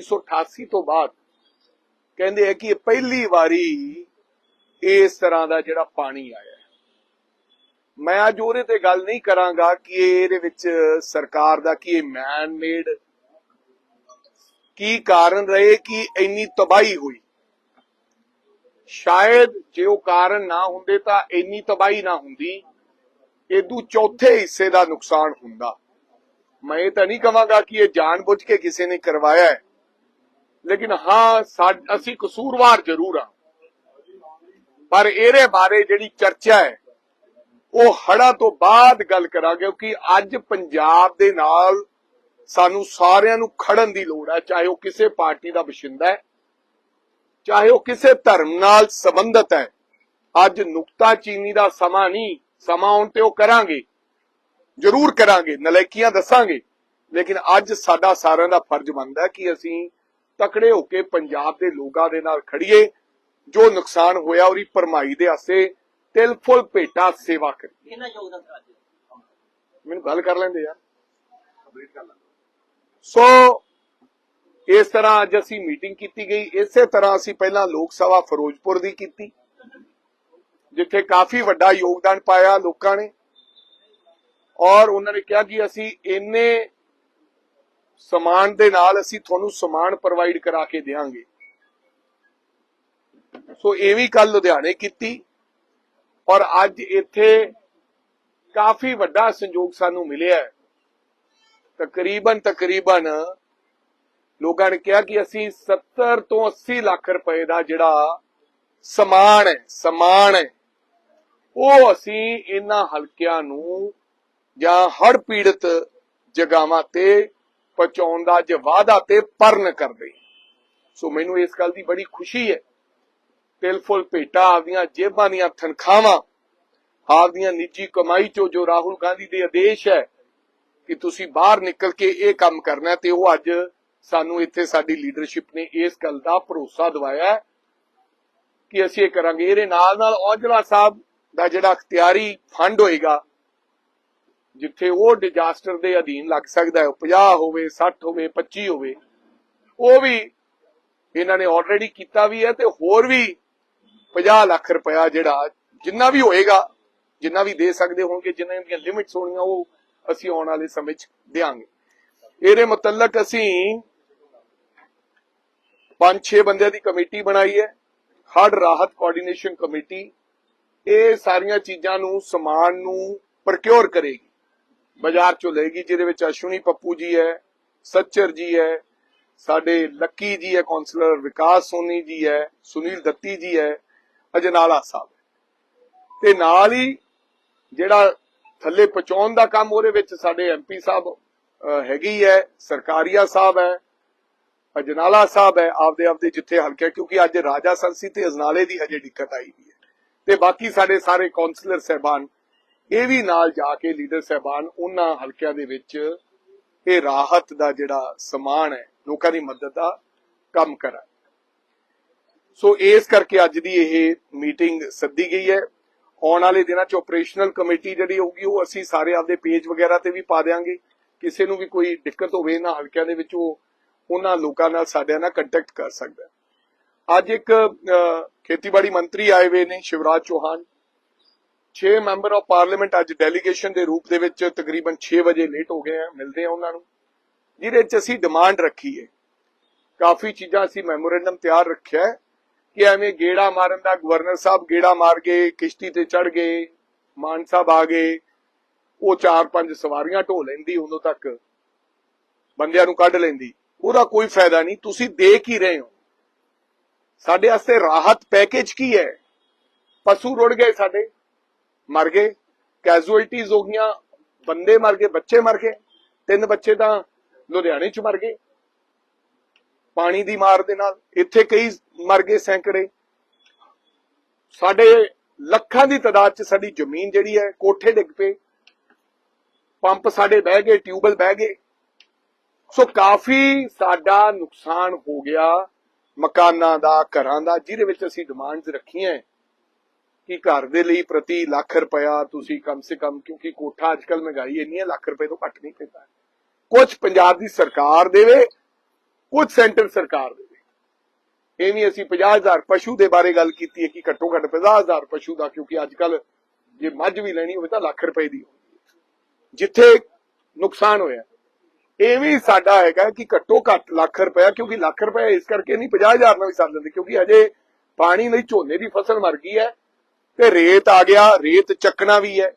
1988 ਤੋਂ ਬਾਅਦ ਕਹਿੰਦੇ ਆ ਕਿ ਇਹ ਪਹਿਲੀ ਵਾਰੀ ਇਸ ਤਰ੍ਹਾਂ ਦਾ ਜਿਹੜਾ ਪਾਣੀ ਆਇਆ ਮੈਂ ਅੱਜ ਉਹਦੇ ਤੇ ਗੱਲ ਨਹੀਂ ਕਰਾਂਗਾ ਕਿ ਇਹਦੇ ਵਿੱਚ ਸਰਕਾਰ ਦਾ ਕੀ ਮੈਨ ਮੇਡ ਕੀ ਕਾਰਨ ਰਹੇ, ਕਿ ਇੰਨੀ ਤਬਾਹੀ ਹੋਈ। ਸ਼ਾਇਦ ਜੇ ਉਹ ਕਾਰਨ ਨਾ ਹੁੰਦੇ ਤਾਂ ਇੰਨੀ ਤਬਾਹੀ ਨਾ ਹੁੰਦੀ ਇਦੋਂ ਚੌਥੇ ਹਿੱਸੇ ਦਾ ਨੁਕਸਾਨ ਹੁੰਦਾ। ਮੈਂ ਇਹ ਤਾਂ ਨਹੀਂ ਕਹਾਂਗਾ ਕਿ ਇਹ ਜਾਣਬੁੱਝ ਕੇ ਕਿਸੇ ਨੇ ਕਰਵਾਇਆ ਹੈ। ਲੇਕਿਨ ਹਾਂ ਅਸੀਂ ਕਸੂਰਵਾਰ ਜ਼ਰੂਰ ਆ ਪਰ ਇਹਦੇ ਬਾਰੇ ਜਿਹੜੀ ਚਰਚਾ ਹੈ, ਉਹ ਹੜਾ ਤੋਂ ਬਾਅਦ ਗੱਲ ਕਰਾਂਗੇ, ਕਿਉਂਕਿ ਅੱਜ ਪੰਜਾਬ ਦੇ ਨਾਲ ਸਾਨੂੰ ਸਾਰਿਆਂ ਨੂੰ ਖੜਨ ਦੀ ਲੋੜ ਹੈ, ਚਾਹੇ ਉਹ ਕਿਸੇ ਪਾਰਟੀ ਦਾ ਬਸ਼ਿੰਦਾ ਹੈ, ਚਾਹੇ ਉਹ ਕਿਸੇ ਧਰਮ ਨਾਲ ਸੰਬੰਧਤ ਹੈ। ਅੱਜ ਨੁਕਤਾ ਚੀਨੀ ਦਾ ਸਮਾਂ ਨਹੀਂ, ਸਮਾਂ ਆਉਣ ਤੇ ਉਹ ਕਰਾਂਗੇ। ਜ਼ਰੂਰ ਕਰਾਂਗੇ ਨਲਾਇਕੀਆਂ ਦੱਸਾਂਗੇ। ਲੇਕਿਨ ਅੱਜ ਸਾਡਾ ਸਾਰਿਆਂ ਦਾ ਫਰਜ਼ ਬਣਦਾ ਹੈ ਕਿ ਅਸੀਂ ਤਕੜੇ ਹੋ ਕੇ ਪੰਜਾਬ ਦੇ ਲੋਕਾਂ ਦੇ ਨਾਲ ਖੜੀਏ ਜੋ ਨੁਕਸਾਨ ਹੋਇਆ ਉਹਦੀ ਭਰਮਾਈ ਦੇ ਆਸੇ ਤਿਲ ਫੁੱਲ ਭੇਟਾ ਸੇਵਾ ਕਰੀਏ। ਕਿੰਨਾ ਯੋਗਦਾਨ ਅੱਜ ਮੈਨੂੰ ਗੱਲ ਕਰ ਲੈਂਦੇ ਯਾਰ ਸੋ ਇਸ ਤਰ੍ਹਾਂ ਅੱਜ ਅਸੀਂ ਮੀਟਿੰਗ ਕੀਤੀ ਗਈ। ਇਸੇ ਤਰ੍ਹਾਂ ਅਸੀਂ ਪਹਿਲਾਂ ਲੋਕ ਸਭਾ ਫਿਰੋਜ਼ਪੁਰ ਦੀ ਕੀਤੀ ਜਿੱਥੇ ਕਾਫੀ ਵੱਡਾ ਯੋਗਦਾਨ ਪਾਇਆ ਲੋਕਾਂ ਨੇ। ਔਰ ਉਹਨਾਂ ਨੇ ਕਿਹਾ ਕਿ ਅਸੀਂ ਇੰਨੇ ਸਮਾਨ ਦੇ ਨਾਲ ਅਸੀਂ ਤੁਹਾਨੂੰ ਸਮਾਨ ਪ੍ਰੋਵਾਈਡ ਕਰਾ ਕੇ ਦੇਵਾਂਗੇ ਸੋ ਇਹ ਵੀ ਕੱਲ ਲੁਧਿਆਣੇ ਕੀਤੀ ਔਰ ਅੱਜ ਇੱਥੇ ਕਾਫੀ ਵੱਡਾ ਸੰਯੋਗ ਸਾਨੂੰ ਮਿਲਿਆ ਤਕਰੀਬਨ ਤਕਰੀਬਨ ਲੋਕਾਂ ਨੇ ਕਿਹਾ ਕਿ ਅਸੀਂ 70 ਤੋਂ 80 ਲੱਖ ਰੁਪਏ ਦਾ ਜਿਹੜਾ ਸਮਾਨ ਹੈ ਸਮਾਨ ਹੈ, ਉਹ ਅਸੀਂ ਇਹਨਾਂ ਹਲਕਿਆਂ ਨੂੰ ਜਾਂ ਹੜ ਪੀੜਤ ਜਗਾਵਾਂ ਤੇ ਪਹੁੰਚਾਉਣ ਦਾ ਅੱਜ ਵਾਅਦਾ ਤੇ ਪਰਨ ਕਰਦੇ ਸੋ ਮੈਨੂੰ ਇਸ ਗੱਲ ਦੀ ਬੜੀ ਖੁਸ਼ੀ ਹੈ। ਤਿਲ ਫੁੱਲ ਭੇਟਾ ਆਪਦੀਆਂ ਜੇਬਾਂ ਦੀਆਂ ਤਨਖਾਹਾਂ, ਆਪਦੀਆਂ ਨਿੱਜੀ ਕਮਾਈ ਚੋਂ ਜੋ ਰਾਹੁਲ ਗਾਂਧੀ ਦੇ ਆਦੇਸ਼ ਹੈ ਕਿ ਤੁਸੀਂ ਬਾਹਰ ਨਿਕਲ ਕੇ ਇਹ ਕੰਮ ਕਰਨਾ ਤੇ ਉਹ ਅੱਜ ਸਾਨੂੰ ਇੱਥੇ ਸਾਡੀ ਲੀਡਰਸ਼ਿਪ ਨੇ ਇਸ ਗੱਲ ਦਾ ਭਰੋਸਾ ਦਿਵਾਇਆ ਹੈ ਕਿ ਅਸੀਂ ਇਹ ਕਰਾਂਗੇ। ਇਹਦੇ ਨਾਲ ਨਾਲ ਔਜਲਾ ਸਾਹਿਬ ਦਾ ਜਿਹੜਾ ਅਖਤਿਆਰੀ ਫੰਡ ਹੋਏਗਾ ਜਿੱਥੇ ਉਹ ਡਿਜ਼ਾਸਟਰ ਦੇ ਅਧੀਨ ਲੱਗ ਸਕਦਾ ਹੈ ਉਹ 50 ਹੋਵੇ 60 ਹੋਵੇ 25 ਹੋਵੇ, ਉਹ ਵੀ ਇਹਨਾਂ ਨੇ ਆਲਰੇਡੀ ਕੀਤਾ ਵੀ ਹੈ ਤੇ ਹੋਰ ਵੀ 50 ਲੱਖ ਰੁਪਇਆ ਜਿਹੜਾ ਜਿੰਨਾ ਵੀ ਹੋਏਗਾ, ਜਿੰਨਾ ਵੀ ਦੇ ਸਕਦੇ ਹੋਣਗੇ, ਜਿੰਨਾਂ ਦੀਆਂ ਲਿਮਿਟਸ ਹੋਣੀਆਂ, ਉਹ ਅਸੀਂ ਆਉਣ ਵਾਲੇ ਸਮੇਂ 'ਚ ਦੇਾਂਗੇ ਇਹਦੇ ਮੁਤਲਕ ਅਸੀਂ ਪੰਜ ਛੇ ਬੰਦਿਆਂ ਦੀ ਕਮੇਟੀ ਬਣਾਈ ਹੈ ਹੜ ਰਾਹਤ ਕੋਆਰਡੀਨੇਸ਼ਨ ਕਮੇਟੀ, ਇਹ ਸਾਰੀਆਂ ਚੀਜ਼ਾਂ ਨੂੰ ਸਮਾਨ ਨੂੰ ਪ੍ਰਕਿਉਰ ਕਰੇਗੀ। ਬਾਜ਼ਾਰ ਚੋਂ ਲਏਗੀ ਜਿਹਦੇ ਵਿੱਚ ਅਸ਼ਵਨੀ ਪੱਪੂ ਜੀ ਹੈ, ਸੱਚਰ ਜੀ ਹੈ, ਸਾਡੇ ਲੱਕੀ ਜੀ ਹੈ ਕਾਉਂਸਲਰ ਵਿਕਾਸ ਸੋਨੀ ਜੀ ਹੈ, ਸੁਨੀਲ ਦੱਤੀ ਜੀ ਹੈ, ਅਜਨਾਲਾ ਸਾਹਿਬ ਤੇ ਨਾਲ ਹੀ ਜਿਹੜਾ ਥੱਲੇ ਪਹੁੰਚਾਉਣ ਦਾ ਕੰਮ ਉਹਦੇ ਵਿੱਚ ਸਾਡੇ ਐਮਪੀ ਸਾਹਿਬ ਹੈਗੀ ਹੈ, ਸਰਕਾਰੀਆ ਸਾਹਿਬ ਹੈ, ਅਜਨਾਲਾ ਸਾਹਿਬ ਹੈ, ਆਪਦੇ ਆਪਦੇ ਜਿੱਥੇ ਹਲਕੇ ਕਿਉਂਕਿ ਅੱਜ ਰਾਜਾ ਸੰਸੀ ਤੇ ਅਜਨਾਲੇ ਦੀ ਹਜੇ ਦਿੱਕਤ ਆਈ ਵੀ ਹੈ। ਤੇ ਬਾਕੀ ਸਾਡੇ ਸਾਰੇ ਕਾਉਂਸਲਰ ਸਹਿਬਾਨ ਇਹ ਵੀ ਨਾਲ ਜਾ ਕੇ ਲੀਡਰ ਸਹਿਬਾਨ ਉਹਨਾਂ ਹਲਕਿਆਂ ਦੇ ਵਿੱਚ ਇਹ ਰਾਹਤ ਦਾ ਜਿਹੜਾ ਸਮਾਨ ਹੈ ਲੋਕਾਂ ਦੀ ਮਦਦ ਦਾ ਕੰਮ ਕਰਾਂ ਸੋ ਇਸ ਕਰਕੇ ਅੱਜ ਦੀ ਇਹ ਮੀਟਿੰਗ ਸੱਦੀ ਗਈ ਹੈ। ਆਉਣ ਵਾਲੇ ਦਿਨਾਂ 'ਚ ਆਪਰੇਸ਼ਨਲ ਕਮੇਟੀ ਜਿਹੜੀ ਹੋਊਗੀ ਉਹ ਅਸੀਂ ਸਾਰੇ ਆਪਦੇ ਪੇਜ ਵਗੈਰਾ ਤੇ ਵੀ ਪਾ ਦੇਵਾਂਗੇ ਕਿਸੇ ਨੂੰ ਵੀ ਕੋਈ ਦਿੱਕਤ ਹੋਵੇ ਨਾ ਹਲਕਿਆਂ ਦੇ ਵਿੱਚ ਉਹ ਉਹਨਾਂ ਲੋਕਾਂ ਨਾਲ ਸਾਡਿਆਂ ਨਾਲ ਕੰਟੈਕਟ ਕਰ ਸਕਦਾ ਅੱਜ ਇੱਕ ਅਹ, ਖੇਤੀਬਾੜੀ ਮੰਤਰੀ ਆਏ ਹੋਏ ਨੇ Shivraj Chouhan. 6 member of parliament ਅੱਜ ਡੈਲੀਗੇਸ਼ਨ ਦੇ ਰੂਪ ਦੇ ਵਿੱਚ ਤਕਰੀਬਨ 6 ਵਜੇ ਲੇਟ ਹੋ ਗਏ ਆ, ਮਿਲਦੇ ਆ ਉਹਨਾਂ ਨੂੰ। ਜਿਹਦੇ ਵਿੱਚ ਅਸੀਂ ਡਿਮਾਂਡ ਰੱਖੀ ਹੈ ਕਾਫੀ ਚੀਜ਼ਾਂ ਅਸੀਂ ਮੈਮੋਰੈਂਡਮ ਤਿਆਰ ਰੱਖਿਆ ਹੈ ਕਿ ਐਵੇਂ ਗੇੜਾ ਮਾਰਨ ਦਾ, ਗਵਰਨਰ ਸਾਹਿਬ ਗੇੜਾ ਮਾਰ ਗਏ, ਕਿਸ਼ਤੀ ਤੇ ਚੜ ਗਏ, ਮਾਨ ਸਾਹਿਬ ਆ ਗਏ, ਉਹ ਚਾਰ ਪੰਜ ਸਵਾਰੀਆਂ ਢੋ ਲੈਂਦੀ, ਉਦੋਂ ਤੱਕ ਬੰਦਿਆਂ ਨੂੰ ਕੱਢ ਲੈਂਦੀ। ਉਹਦਾ ਕੋਈ ਫਾਇਦਾ ਨਹੀਂ, ਤੁਸੀਂ ਦੇਖ ਹੀ ਰਹੇ ਹੋ। ਸਾਡੇ ਵਾਸਤੇ ਰਾਹਤ ਪੈਕੇਜ ਕੀ ਹੈ ਪਸ਼ੂ ਰੁੜ ਗਏ ਸਾਡੇ। ਮਰ ਗਏ ਕੈਜੂਅਲਟੀਜ਼ ਹੋ ਗਈਆਂ, ਬੰਦੇ ਮਰ ਗਏ, ਬੱਚੇ ਮਰ ਗਏ, ਤਿੰਨ ਬੱਚੇ ਤਾਂ ਲੁਧਿਆਣੇ ਚ ਮਰ ਗਏ। ਪਾਣੀ ਦੀ ਮਾਰ ਦੇ ਨਾਲ ਇੱਥੇ ਕਈ ਮਰ ਗਏ ਸੈਂਕੜੇ। ਸਾਡੇ ਲੱਖਾਂ ਦੀ ਤਾਦਾਦ ਚ ਸਾਡੀ ਜ਼ਮੀਨ ਜਿਹੜੀ ਹੈ, ਕੋਠੇ ਡਿੱਗ ਪਏ। ਪੰਪ ਸਾਡੇ ਬਹਿ ਗਏ ਟਿਊਬਲ ਬਹਿ ਗਏ। ਸੋ ਕਾਫੀ ਸਾਡਾ ਨੁਕਸਾਨ ਹੋ ਗਿਆ ਮਕਾਨਾਂ ਦਾ, ਘਰਾਂ ਦਾ, ਜਿਹਦੇ ਵਿੱਚ ਅਸੀਂ ਡਿਮਾਂਡਸ ਰੱਖੀਆਂ ਹੈ। ਕਿ ਘਰ ਦੇ ਲਈ ਪ੍ਰਤੀ ਲੱਖ ਰੁਪਇਆ ਤੁਸੀਂ ਕਮ ਸੇ ਕਮ, ਕਿਉਂਕਿ ਕੋਠਾ ਅੱਜਕੱਲ ਮਹਿੰਗਾਈ ਇੰਨੀ ਹੈ, ਲੱਖ ਰੁਪਏ ਤੋਂ ਘੱਟ ਨਹੀਂ ਪੈਂਦਾ। ਕੁਝ ਪੰਜਾਬ ਦੀ ਸਰਕਾਰ ਦੇਵੇ ਕੁਝ ਸੈਂਟਰ ਸਰਕਾਰ ਦੇ ਇਹ ਵੀ ਅਸੀਂ 50000 ਪਸ਼ੂ ਦੇ ਬਾਰੇ ਗੱਲ ਕੀਤੀ ਹੈ ਕਿ ਘੱਟੋ ਘੱਟ 50000 ਪਸ਼ੂ ਦਾ, ਕਿਉਂਕਿ ਅੱਜ ਕੱਲ ਜੇ ਮੱਝ ਵੀ ਲੈਣੀ ਹੋਵੇ ਤਾਂ ਲੱਖ ਰੁਪਏ ਦੀ ਜਿੱਥੇ ਨੁਕਸਾਨ ਹੋਇਆ। ਇਹ ਵੀ ਸਾਡਾ ਹੈਗਾ ਕਿ ਘੱਟੋ ਘੱਟ ਲੱਖ ਰੁਪਏ ਕਿਉਂਕਿ ਲੱਖ ਰੁਪਏ ਇਸ ਕਰਕੇ ਨਹੀਂ 50000 ਨਾਲ ਵੀ ਸਰ ਲੈਂਦੇ, ਕਿਉਂਕਿ ਹਜੇ ਪਾਣੀ ਲਈ ਝੋਨੇ ਦੀ ਫਸਲ ਮਰ ਗਈ ਹੈ। ਤੇ ਰੇਤ ਆ ਗਿਆ ਰੇਤ ਚੱਕਣਾ ਵੀ ਹੈ।